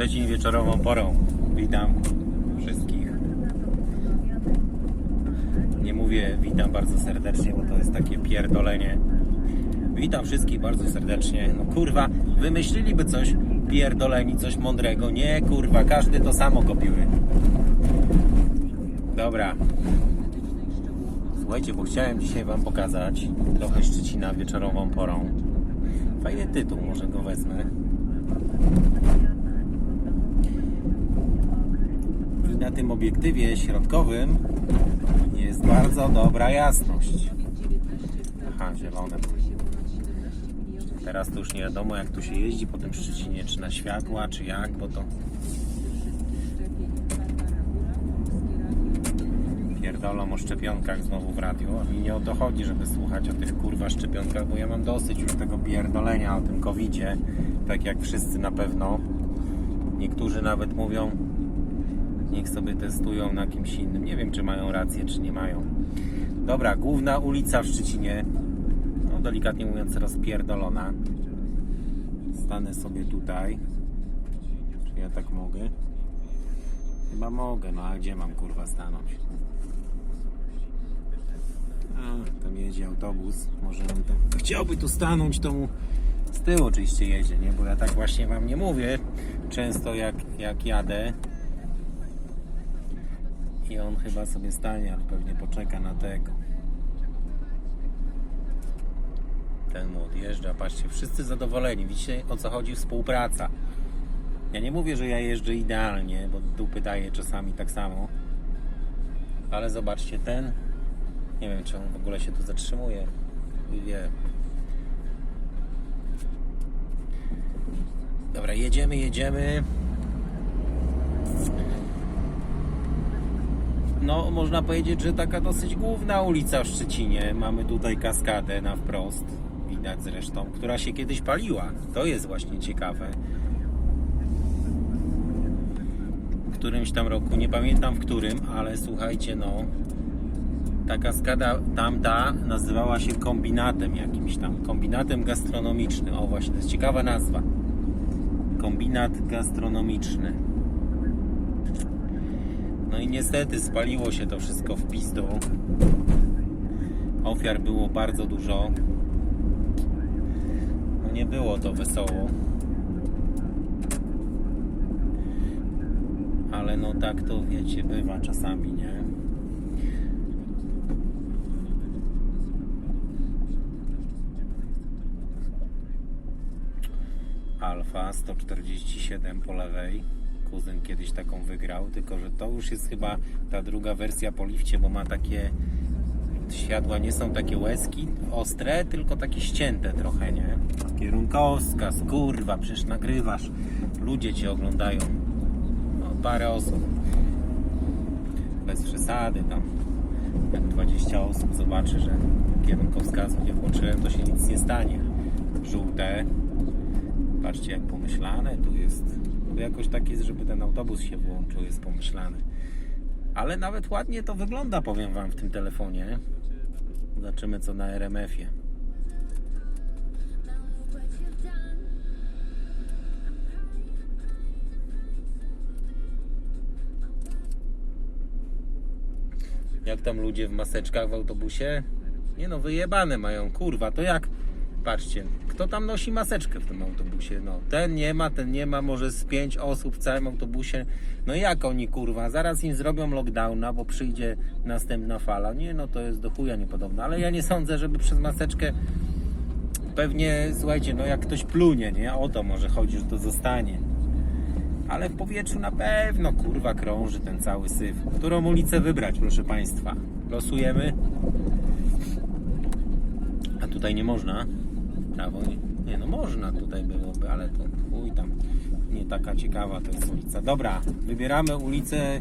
Szczecin wieczorową porą. Witam wszystkich. Nie mówię witam bardzo serdecznie, bo to jest takie pierdolenie. Witam wszystkich bardzo serdecznie. No kurwa, wymyśliliby coś pierdoleni, coś mądrego. Nie kurwa, każdy to samo kopiły. Dobra. Słuchajcie, bo chciałem dzisiaj Wam pokazać trochę Szczecina wieczorową porą. Fajny tytuł, może go wezmę. I na tym obiektywie środkowym jest bardzo dobra jasność. Aha, zielone. Teraz to już nie wiadomo jak tu się jeździ po tym Szczecinie, czy na światła, czy jak, bo to pierdolą o szczepionkach znowu w radiu, mi nie o to chodzi, żeby słuchać o tych kurwa szczepionkach, bo ja mam dosyć już tego pierdolenia o tym covidzie, tak jak wszyscy na pewno. Niektórzy nawet mówią, niech sobie testują na kimś innym. Nie wiem, czy mają rację, czy nie mają. Dobra, główna ulica w Szczecinie, no delikatnie mówiąc rozpierdolona. Stanę sobie tutaj. Czy ja tak mogę? Chyba mogę, no a gdzie mam kurwa stanąć? A, tam jedzie autobus. Może on tam chciałby tu stanąć, to mu z tyłu oczywiście jedzie, nie? Bo ja tak właśnie wam nie mówię. Często jak, jak jadę i on chyba sobie stanie, ale pewnie poczeka na tego. Ten mu odjeżdża, patrzcie, wszyscy zadowoleni. Widzicie o co chodzi? Współpraca. Ja nie mówię, że ja jeżdżę idealnie, bo dupy daję czasami tak samo. Ale zobaczcie, ten. Nie wiem, czy on w ogóle się tu zatrzymuje. Wie. Dobra, jedziemy, jedziemy. No, można powiedzieć, że taka dosyć główna ulica w Szczecinie. Mamy tutaj kaskadę na wprost. Widać zresztą, która się kiedyś paliła. To jest właśnie ciekawe. w którymś tam roku, nie pamiętam w którym, ale słuchajcie, no ta kaskada tamta nazywała się kombinatem jakimś tam, kombinatem gastronomicznym. O właśnie, to jest ciekawa nazwa. Kombinat gastronomiczny. No i niestety spaliło się to wszystko w pizdu. Ofiar było bardzo dużo. No nie było to wesoło. ale no tak to wiecie, bywa czasami, nie? Alfa 147 po lewej. Kuzyn kiedyś taką wygrał, tylko że to już jest chyba ta druga wersja po lifcie, bo ma takie światła nie są takie łezki ostre, tylko takie ścięte trochę, nie? Kierunkowskaz, kurwa, przecież nagrywasz. Ludzie cię oglądają no, parę osób. Bez przesady tam. Jak 20 osób zobaczy, że kierunkowskazu nie włączyłem, to się nic nie stanie. Żółte. Patrzcie jak pomyślane tu jest. Jakoś tak jest, żeby ten autobus się włączył, jest pomyślany. Ale nawet ładnie to wygląda, powiem Wam, w tym telefonie. Zobaczymy co na RMF-ie. Jak tam ludzie w maseczkach w autobusie? Nie no, wyjebane mają, kurwa, to jak? Patrzcie, kto tam nosi maseczkę w tym autobusie? No, ten nie ma, ten nie ma, może z pięć osób w całym autobusie. No jak oni, kurwa, zaraz im zrobią lockdowna, bo przyjdzie następna fala. Nie, no to jest do chuja niepodobne, ale ja nie sądzę, żeby przez maseczkę pewnie, słuchajcie, no jak ktoś plunie, nie? O to może chodzi, że to zostanie. Ale w powietrzu na pewno, kurwa, krąży ten cały syf. Którą ulicę wybrać, proszę Państwa? Losujemy. A tutaj nie można. Prawo nie, nie no można tutaj byłoby, ale to chuj tam. Nie taka ciekawa to jest ulica. Dobra, wybieramy ulicę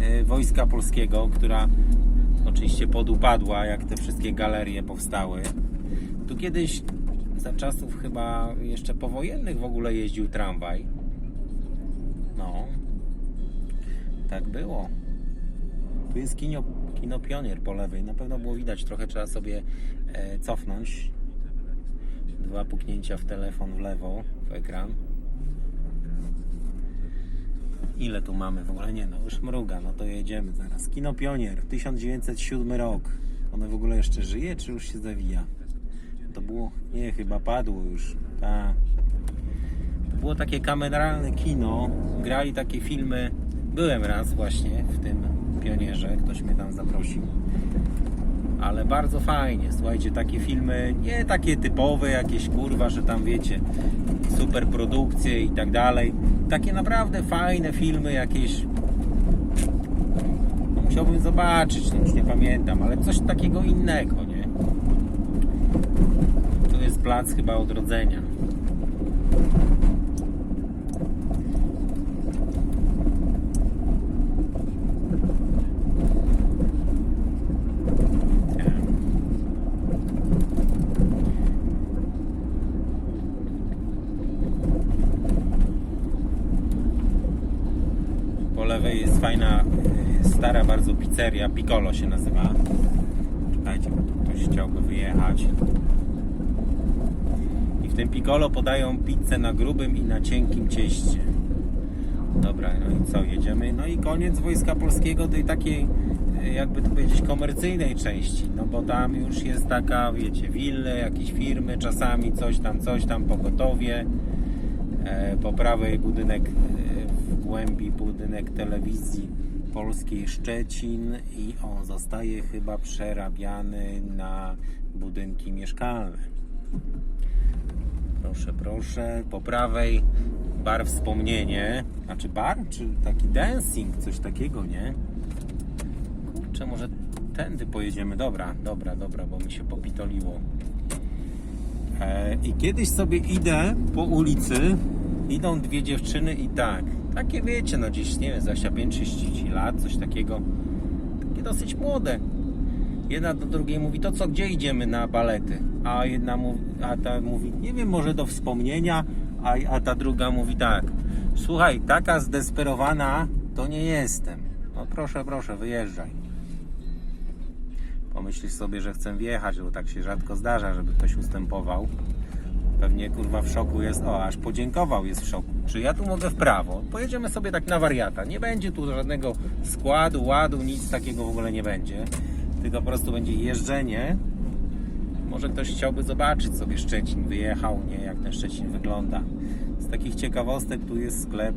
e, Wojska Polskiego, która oczywiście podupadła, jak te wszystkie galerie powstały. Tu kiedyś za czasów chyba jeszcze powojennych w ogóle jeździł tramwaj. No, tak było. Tu jest kino, kino Pionier po lewej. Na pewno było widać, trochę trzeba sobie e, cofnąć. Dwa puknięcia w telefon w lewo, w ekran. Ile tu mamy w ogóle? Nie no, już mruga, no to jedziemy zaraz. Kino Pionier, 1907 rok. One w ogóle jeszcze żyje, czy już się zawija? To było, nie, chyba padło już. Tak. To było takie kameralne kino. Grali takie filmy. Byłem raz właśnie w tym Pionierze, ktoś mnie tam zaprosił. Ale bardzo fajnie, słuchajcie, takie filmy, nie takie typowe, jakieś kurwa, że tam wiecie, super produkcje i tak dalej. Takie naprawdę fajne filmy, jakieś. No, musiałbym zobaczyć, no już nie pamiętam, ale coś takiego innego, nie? Tu jest plac chyba odrodzenia. Tak. Po lewej jest fajna, y, stara bardzo pizzeria, Piccolo się nazywa. Czekajcie, ktoś chciałby wyjechać. I w tym Piccolo podają pizzę na grubym i na cienkim cieście. Dobra, no i co, jedziemy? No i koniec Wojska Polskiego tej takiej, y, jakby to powiedzieć, komercyjnej części. No bo tam już jest taka, wiecie, wille, jakieś firmy, czasami coś tam, coś tam, pogotowie. E, po prawej budynek e, w głębi budynek telewizji polskiej Szczecin i on zostaje chyba przerabiany na budynki mieszkalne. Proszę, proszę. Po prawej bar wspomnienie. Znaczy bar, czy taki dancing, coś takiego, nie? Kurczę, może tędy pojedziemy. Dobra, dobra, dobra, bo mi się popitoliło. E, I kiedyś sobie idę po ulicy, idą dwie dziewczyny i tak, takie wiecie, no gdzieś, nie wiem, 25-30 lat, coś takiego, takie dosyć młode. Jedna do drugiej mówi, to co, gdzie idziemy na balety? A jedna mówi, a ta mówi, nie wiem, może do wspomnienia, a, a ta druga mówi tak, słuchaj, taka zdesperowana to nie jestem. No proszę, proszę, wyjeżdżaj pomyślisz sobie, że chcę wjechać, bo tak się rzadko zdarza, żeby ktoś ustępował. Pewnie kurwa w szoku jest, o aż podziękował, jest w szoku. Czy ja tu mogę w prawo? Pojedziemy sobie tak na wariata. Nie będzie tu żadnego składu, ładu, nic takiego w ogóle nie będzie. Tylko po prostu będzie jeżdżenie. Może ktoś chciałby zobaczyć sobie Szczecin, wyjechał, nie, jak ten Szczecin wygląda. Z takich ciekawostek tu jest sklep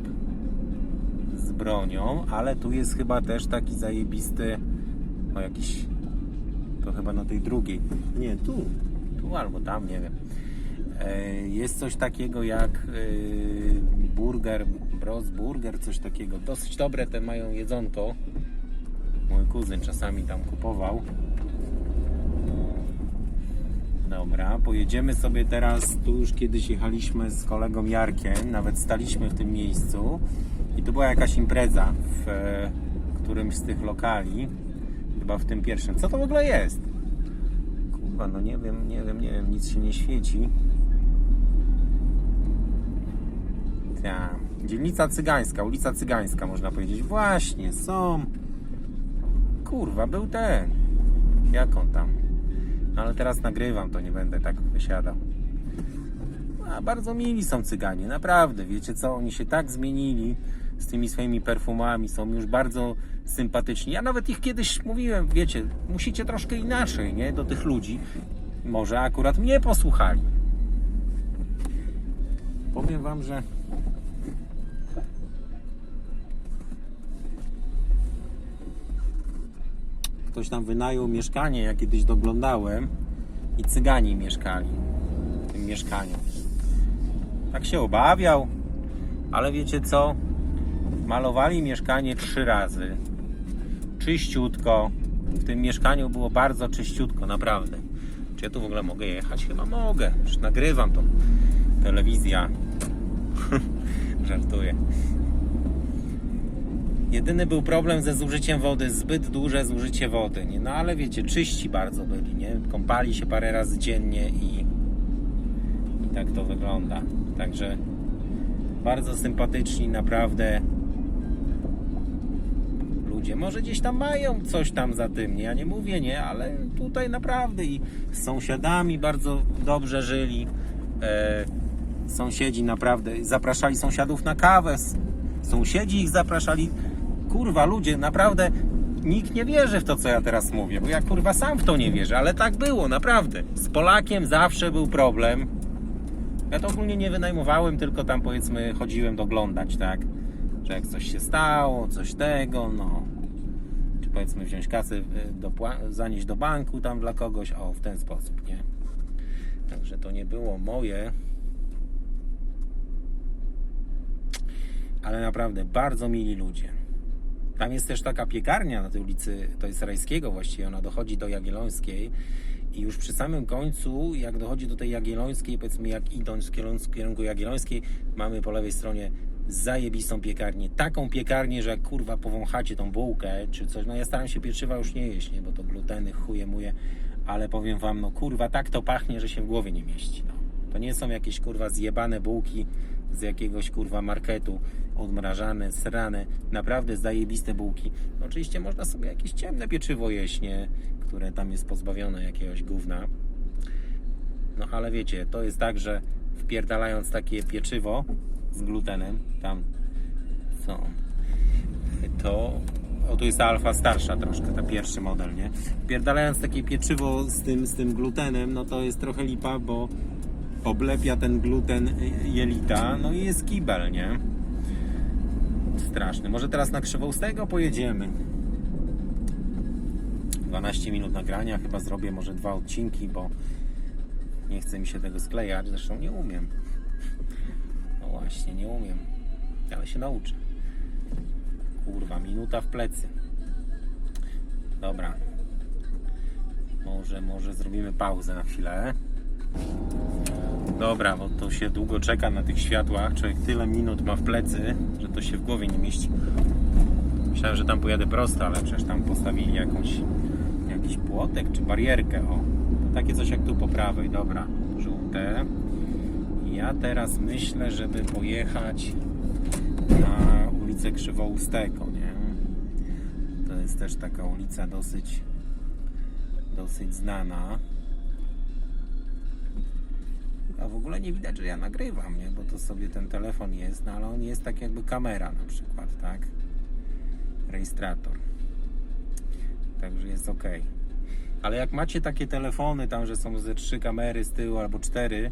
z bronią, ale tu jest chyba też taki zajebisty, o jakiś to chyba na tej drugiej. Nie, tu. Tu albo tam, nie wiem. E, Jest coś takiego jak e, burger, bros burger, coś takiego. Dosyć dobre te mają jedzonko. Mój kuzyn czasami tam kupował. Dobra, pojedziemy sobie teraz. Tu już kiedyś jechaliśmy z kolegą Jarkiem, nawet staliśmy w tym miejscu i tu była jakaś impreza w e, którymś z tych lokali. Chyba w tym pierwszym. Co to w ogóle jest? Kurwa, no nie wiem, nie wiem, nie wiem, nic się nie świeci. Ta. Dzielnica Cygańska, ulica Cygańska można powiedzieć. Właśnie, są. Kurwa, był ten. Jak on tam? No ale teraz nagrywam, to nie będę tak wysiadał. A bardzo mili są Cyganie, naprawdę. Wiecie co, oni się tak zmienili z tymi swoimi perfumami, są już bardzo sympatyczni. Ja nawet ich kiedyś mówiłem, wiecie, musicie troszkę inaczej, nie, do tych ludzi. Może akurat mnie posłuchali. Powiem wam, że ktoś tam wynajął mieszkanie, ja kiedyś doglądałem i Cygani mieszkali w tym mieszkaniu. Tak się obawiał, ale wiecie co? Malowali mieszkanie trzy razy. Czyściutko. W tym mieszkaniu było bardzo czyściutko, naprawdę. Czy ja tu w ogóle mogę jechać? Chyba mogę. Już nagrywam tą telewizja. Żartuję. Jedyny był problem ze zużyciem wody, zbyt duże zużycie wody. Nie? No ale wiecie, czyści bardzo byli, nie? Kąpali się parę razy dziennie i, i tak to wygląda. Także bardzo sympatyczni, naprawdę ludzie. Może gdzieś tam mają coś tam za tym, nie? Ja nie mówię, nie, ale tutaj naprawdę i z sąsiadami bardzo dobrze żyli. E, sąsiedzi naprawdę zapraszali sąsiadów na kawę. Sąsiedzi ich zapraszali. Kurwa, ludzie, naprawdę nikt nie wierzy w to, co ja teraz mówię, bo ja kurwa sam w to nie wierzę, ale tak było, naprawdę. Z Polakiem zawsze był problem. Ja to ogólnie nie wynajmowałem, tylko tam powiedzmy chodziłem doglądać, tak? Że jak coś się stało, coś tego, no. Czy powiedzmy wziąć kasę, y, do, zanieść do banku tam dla kogoś, o w ten sposób, nie? Także to nie było moje. Ale naprawdę bardzo mili ludzie. Tam jest też taka piekarnia na tej ulicy, to jest Rajskiego właściwie, ona dochodzi do Jagiellońskiej i już przy samym końcu, jak dochodzi do tej Jagiellońskiej, powiedzmy jak idąc w kierunku, Jagiellońskiej, mamy po lewej stronie zajebistą piekarnię. Taką piekarnię, że jak kurwa powąchacie tą bułkę czy coś, no ja staram się pieczywa już nie jeść, nie, bo to gluteny chuje muje, ale powiem wam, no kurwa tak to pachnie, że się w głowie nie mieści, no. To nie są jakieś kurwa zjebane bułki z jakiegoś kurwa marketu, odmrażane, srane, naprawdę zajebiste bułki. No, oczywiście można sobie jakieś ciemne pieczywo jeść, nie? które tam jest pozbawione jakiegoś gówna. No ale wiecie, to jest tak, że wpierdalając takie pieczywo z glutenem, tam co to o tu jest ta alfa starsza troszkę, ta pierwszy model, nie? Wpierdalając takie pieczywo z tym, z tym glutenem, no to jest trochę lipa, bo oblepia ten gluten jelita, no i jest kibel, nie? Straszny. Może teraz na Krzywoustego pojedziemy. 12 minut nagrania, chyba zrobię może dwa odcinki, bo nie chce mi się tego sklejać, zresztą nie umiem. No właśnie, nie umiem, ale się nauczę. Kurwa, minuta w plecy. Dobra. Może, może zrobimy pauzę na chwilę. Dobra, bo to się długo czeka na tych światłach. Człowiek tyle minut ma w plecy, że to się w głowie nie mieści. Myślałem, że tam pojadę prosto, ale przecież tam postawili jakąś, jakiś płotek czy barierkę. O, to takie coś jak tu po prawej. Dobra, żółte. Ja teraz myślę, żeby pojechać na ulicę Krzywoustego, nie? To jest też taka ulica dosyć, dosyć znana. A w ogóle nie widać, że ja nagrywam, nie? Bo to sobie ten telefon jest, no ale on jest tak jakby kamera na przykład, tak? Rejestrator. Także jest ok. Ale jak macie takie telefony, tam, że są ze trzy kamery z tyłu albo cztery,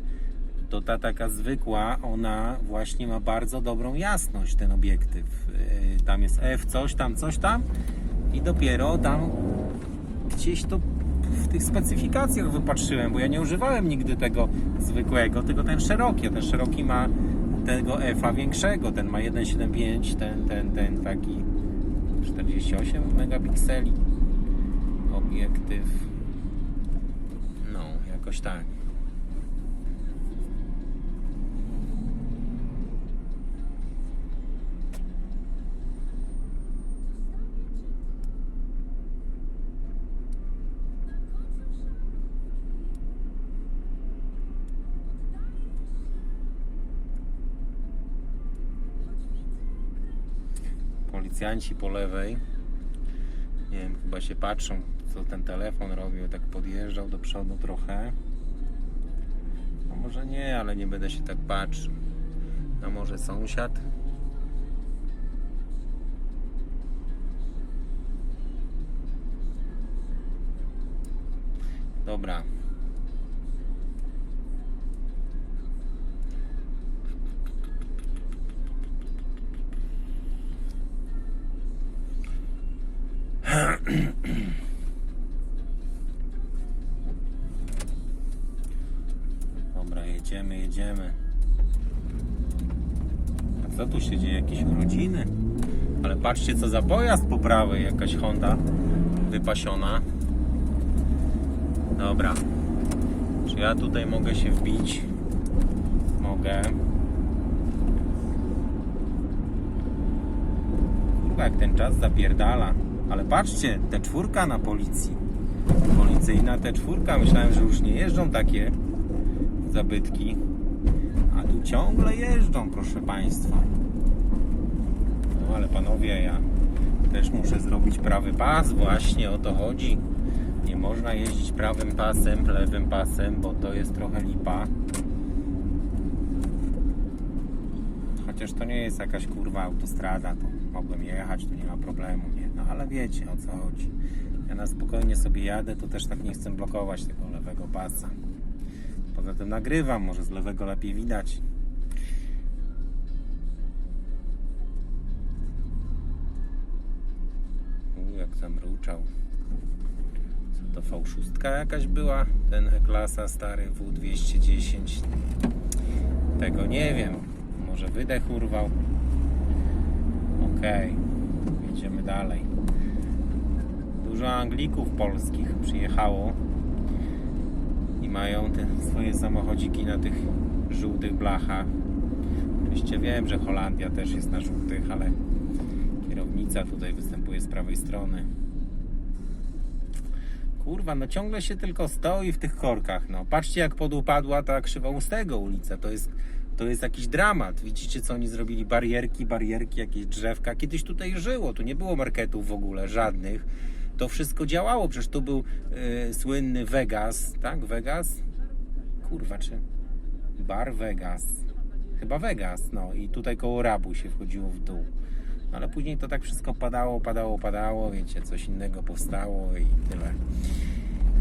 to ta taka zwykła, ona właśnie ma bardzo dobrą jasność, ten obiektyw. Yy, Tam jest F, coś tam, coś tam i dopiero tam gdzieś to w tych specyfikacjach wypatrzyłem, bo ja nie używałem nigdy tego zwykłego, tylko ten szeroki. a Ten szeroki ma tego F-a większego, ten ma 1,75, ten, ten, ten taki 48 megapikseli obiektyw. No, jakoś tak. Policjanci po lewej. Nie wiem, chyba się patrzą, co ten telefon robił. Tak podjeżdżał do przodu trochę. A może nie, ale nie będę się tak patrzył. A może sąsiad? Dobra. Dobra, jedziemy, jedziemy. A co tu się dzieje? Jakieś urodziny? Ale patrzcie, co za pojazd po prawej. Jakaś Honda wypasiona. Dobra. Czy ja tutaj mogę się wbić? Mogę. Kurwa, jak ten czas zapierdala. Ale patrzcie, te czwórka na policji. Policyjna te czwórka. Myślałem, że już nie jeżdżą takie zabytki. A tu ciągle jeżdżą, proszę Państwa. No ale panowie, ja też muszę zrobić prawy pas, właśnie o to chodzi. Nie można jeździć prawym pasem, lewym pasem, bo to jest trochę lipa. Chociaż to nie jest jakaś kurwa autostrada, to mogłem jechać, tu nie ma problemu, nie? Ale wiecie o co chodzi. Ja na spokojnie sobie jadę, to też tak nie chcę blokować tego lewego pasa. Poza tym nagrywam, może z lewego lepiej widać. U, jak zamruczał. Co to V6 jakaś była? Ten E-klasa stary W210. Tego nie wiem. Może wydech urwał. Okej, jedziemy dalej. Dużo Anglików polskich przyjechało i mają te swoje samochodziki na tych żółtych blachach. Oczywiście wiem, że Holandia też jest na żółtych, ale kierownica tutaj występuje z prawej strony. Kurwa, no ciągle się tylko stoi w tych korkach. No, patrzcie jak podupadła ta krzywoustego ulica. To jest, to jest jakiś dramat. Widzicie co oni zrobili? Barierki, barierki, jakieś drzewka. Kiedyś tutaj żyło, tu nie było marketów w ogóle, żadnych. To wszystko działało, przecież tu był y, słynny Vegas, tak? Vegas? Kurwa, czy bar Vegas? Chyba Vegas, no i tutaj koło Rabu się wchodziło w dół. No, ale później to tak wszystko padało, padało, padało, wiecie, coś innego powstało i tyle.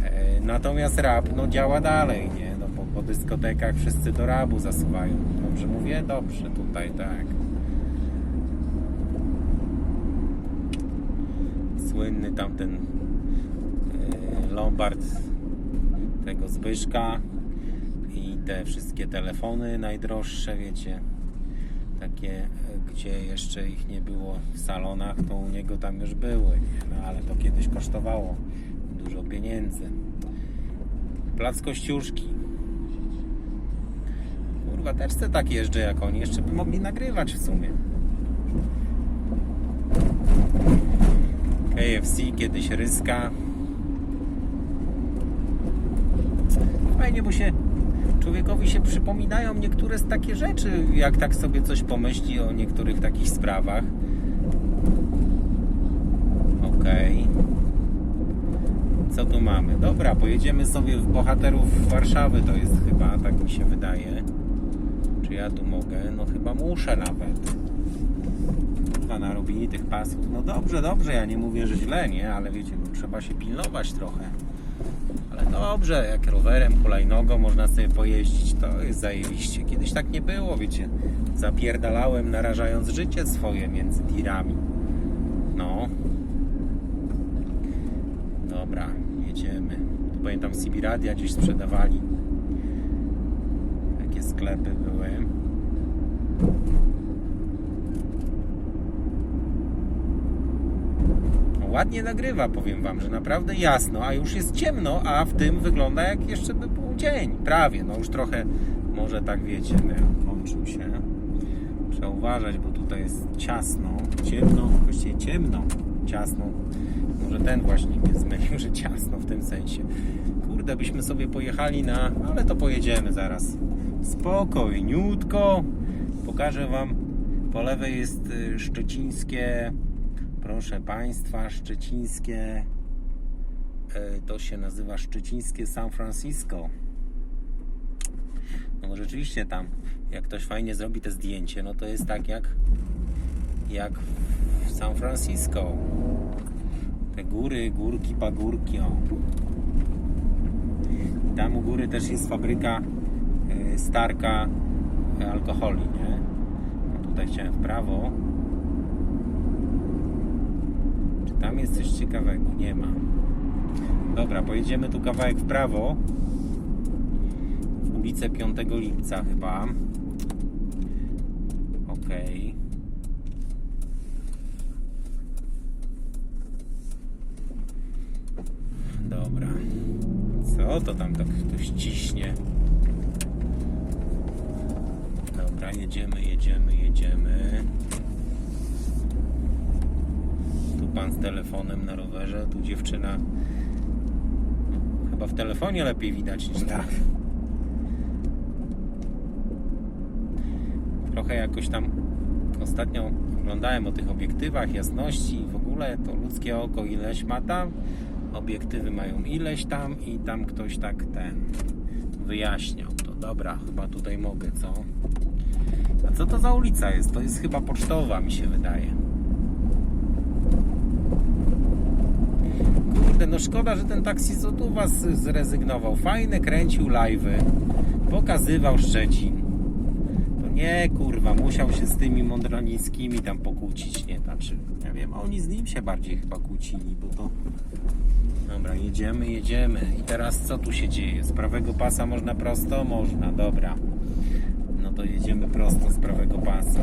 E, Natomiast rap no, działa dalej, nie? No, po, po dyskotekach wszyscy do rabu zasuwają. Dobrze mówię? Dobrze, tutaj tak. Słynny tamten e, Lombard tego Zbyszka i te wszystkie telefony najdroższe, wiecie, takie, e, gdzie jeszcze ich nie było w salonach, to u niego tam już były? No ale to kiedyś kosztowało dużo pieniędzy. Plac Kościuszki. Kurwa, też se tak jeżdżę jak oni, jeszcze by mogli nagrywać w sumie. KFC, kiedyś Ryska. Fajnie, bo się człowiekowi się przypominają niektóre z takie rzeczy, jak tak sobie coś pomyśli o niektórych takich sprawach. Okej. Co tu mamy? Dobra, pojedziemy sobie w bohaterów Warszawy, to jest chyba, tak mi się wydaje. Czy ja tu mogę? No chyba muszę nawet. Chyba narobili tych pasów. No dobrze, dobrze, ja nie mówię, że źle, nie? Ale wiecie, no, trzeba się pilnować trochę. Ale dobrze, jak rowerem, hulajnogą można sobie pojeździć, to jest zajebiście. Kiedyś tak nie było, wiecie. Zapierdalałem, narażając życie swoje między tirami. No. Dobra, jedziemy. Tu pamiętam Sibiradia gdzieś sprzedawali. Jakie sklepy były. Ładnie nagrywa, powiem wam, że naprawdę jasno, a już jest ciemno, a w tym wygląda jak jeszcze by był dzień. Prawie, no już trochę, może tak wiecie, kończył się. Trzeba uważać, bo tutaj jest ciasno, ciemno, właściwie ciemno, ciasno. Może ten właśnie mnie zmylił, że ciasno w tym sensie. Kurde, byśmy sobie pojechali na... ale to pojedziemy zaraz. Spokojniutko. Pokażę wam. Po lewej jest y, szczecińskie... Proszę Państwa, szczecińskie... y, To się nazywa szczecińskie San Francisco. No bo rzeczywiście tam, jak ktoś fajnie zrobi te zdjęcie, no to jest tak jak jak w San Francisco. Te góry, górki, pagórki. O. Tam u góry też jest fabryka y, Starka y, alkoholi, nie? A tutaj chciałem w prawo. Czy tam jest coś ciekawego? Nie ma. Dobra, pojedziemy tu kawałek w prawo. W ulicę 5 lipca chyba. Okej. Dobra. Co to tam tak ktoś ciśnie? Dobra, jedziemy, jedziemy, jedziemy. Pan z telefonem na rowerze, tu dziewczyna. Chyba w telefonie lepiej widać niż tak. Trochę jakoś tam ostatnio oglądałem o tych obiektywach, jasności i w ogóle to ludzkie oko ileś ma tam, obiektywy mają ileś tam i tam ktoś tak ten wyjaśniał. To dobra, chyba tutaj mogę, co? A co to za ulica jest? To jest chyba pocztowa, mi się wydaje. No szkoda, że ten taksist od was zrezygnował. Fajne kręcił live'y, pokazywał Szczecin. To nie, kurwa, musiał się z tymi mądralińskimi tam pokłócić, nie? Znaczy, ja wiem, oni z nim się bardziej chyba kłócili, bo to... Dobra, jedziemy, jedziemy. I teraz co tu się dzieje? Z prawego pasa można prosto? Można, dobra. No to jedziemy prosto z prawego pasa.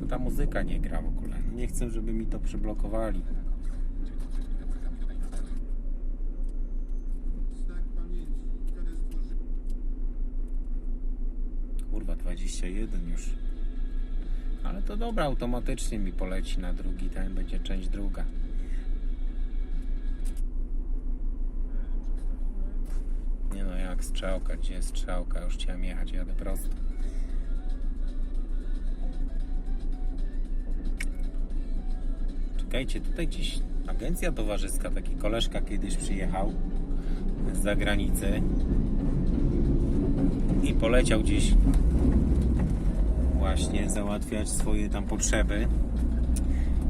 To ta muzyka nie gra w ogóle. Nie chcę, żeby mi to przyblokowali. Kurwa, 21 już. Ale to dobra, automatycznie mi poleci na drugi, ten będzie część druga. Nie no, jak strzałka, gdzie jest strzałka? Już chciałem jechać, jadę prosto. Czekajcie, tutaj gdzieś agencja towarzyska, taki koleżka kiedyś przyjechał z zagranicy i poleciał gdzieś właśnie załatwiać swoje tam potrzeby.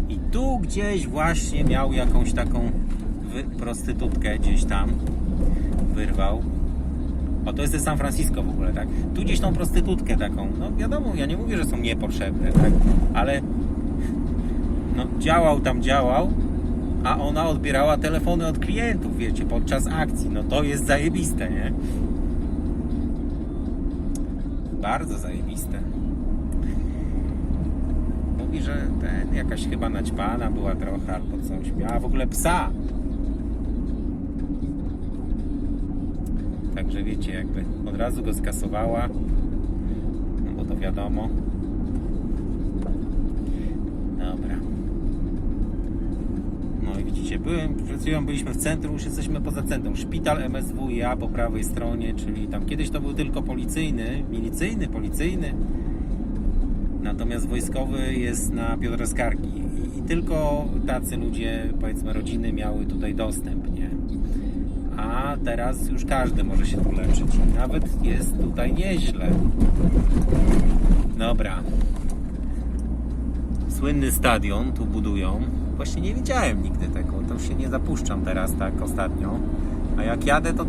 I tu gdzieś właśnie miał jakąś taką prostytutkę gdzieś tam wyrwał. O, to jest ze San Francisco w ogóle, tak? Tu gdzieś tą prostytutkę taką, no wiadomo, ja nie mówię, że są niepotrzebne, tak? Ale no działał tam, działał, a ona odbierała telefony od klientów, wiecie, podczas akcji. No to jest zajebiste, nie? Bardzo zajebiste. Mówi, że ten, jakaś chyba naćpana była trochę albo coś. Miała w ogóle psa. Także wiecie, jakby od razu go skasowała. No bo to wiadomo. Dobra. Widzicie, byłem, przed byliśmy w centrum, już jesteśmy poza centrum. Szpital MSWiA po prawej stronie, czyli tam kiedyś to był tylko policyjny, milicyjny, policyjny. Natomiast wojskowy jest na Piotra Skargi I, i tylko tacy ludzie, powiedzmy rodziny miały tutaj dostęp, nie? A teraz już każdy może się tu leczyć. Nawet jest tutaj nieźle. Dobra. Słynny stadion tu budują. Właśnie nie widziałem nigdy tego. To się nie zapuszczam teraz tak ostatnio. A jak jadę, to